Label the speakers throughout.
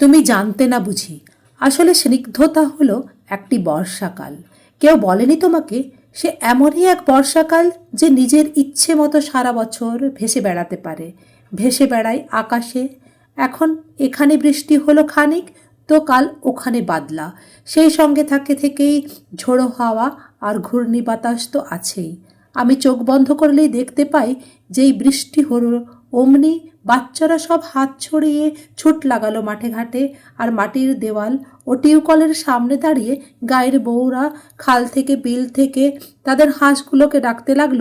Speaker 1: তুমি জানতে না বুঝি। আসলে স্নিগ্ধতা হলো একটি বর্ষাকাল। কেউ বলেনি তোমাকে, সে এমনই এক বর্ষাকাল যে নিজের ইচ্ছে মতো সারা বছর ভেসে বেড়াতে পারে। ভেসে বেড়ায় আকাশে। এখন এখানে বৃষ্টি হলো খানিক, তো কাল ওখানে বাদলা। সেই সঙ্গে থাকে থেকেই ঝোড়ো হাওয়া আর ঘূর্ণি বাতাস তো আছেই। আমি চোখ বন্ধ করলেই দেখতে পাই যেই বৃষ্টি হলো, অমনি বাচ্চারা সব হাত ছড়িয়ে ছুট লাগালো মাঠে ঘাটে, আর মাটির দেওয়াল ও টিউকলের সামনে দাঁড়িয়ে গায়ের বউরা খাল থেকে বিল থেকে তাদের হাঁসগুলোকে ডাকতে লাগল,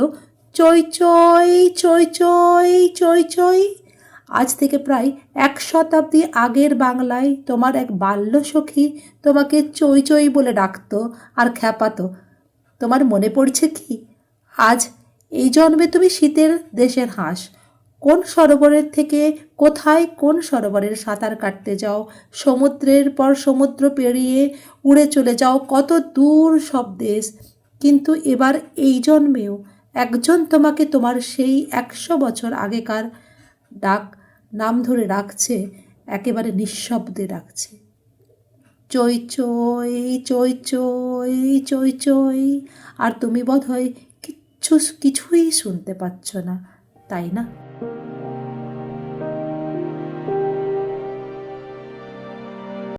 Speaker 1: চই চই চই চই চই চই। আজ থেকে প্রায় এক শতাব্দী আগের বাংলায় তোমার এক বাল্য সখী তোমাকে চই চই বলে ডাকতো আর খ্যাপাতো। তোমার মনে পড়ছে কি? আজ এই জন্মে তুমি শীতের দেশের হাঁস। কোন সরোবরের থেকে কোথায় কোন সরোবরের সাঁতার কাটতে যাও? সমুদ্রের পর সমুদ্র পেরিয়ে উড়ে চলে যাও। কত দূর সব দেশ। কিন্তু এবার এই জন্মেও একজন তোমাকে তোমার সেই একশো বছর আগেকার ডাক, নাম ধরে রাখছে একেবারে নিঃশব্দে রাখছে চই চই চই চই চই চই। আর তুমি বোধ হয় কিচ্ছু, কিছুই শুনতে পাচ্ছ না। তাই না?